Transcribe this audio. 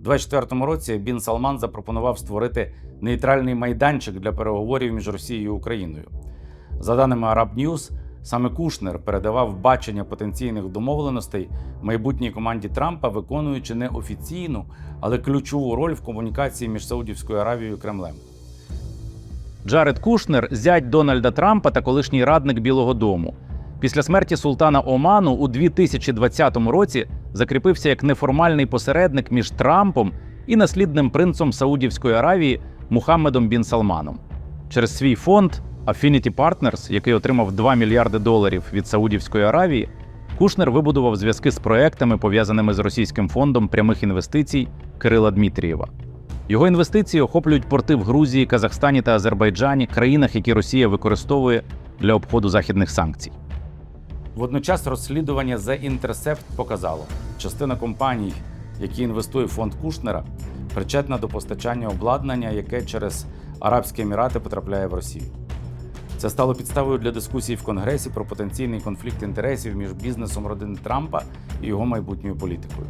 У 2024 році Бін Салман запропонував створити нейтральний майданчик для переговорів між Росією і Україною. За даними Arab News, саме Кушнер передавав бачення потенційних домовленостей майбутній команді Трампа, виконуючи не офіційну, але ключову роль в комунікації між Саудівською Аравією і Кремлем. Джаред Кушнер зять Дональда Трампа та колишній радник Білого Дому. Після смерті султана Оману у 2020 році закріпився як неформальний посередник між Трампом і наслідним принцем Саудівської Аравії Мухаммедом Бін Салманом. Через свій фонд Affinity Partners, який отримав 2 мільярди доларів від Саудівської Аравії, Кушнер вибудував зв'язки з проектами, пов'язаними з російським фондом прямих інвестицій Кирила Дмитрієва. Його інвестиції охоплюють порти в Грузії, Казахстані та Азербайджані, країнах, які Росія використовує для обходу західних санкцій. Водночас розслідування The Intercept показало, частина компаній, які інвестує фонд Кушнера, причетна до постачання обладнання, яке через Арабські Емірати потрапляє в Росію. Це стало підставою для дискусій в Конгресі про потенційний конфлікт інтересів між бізнесом родини Трампа і його майбутньою політикою.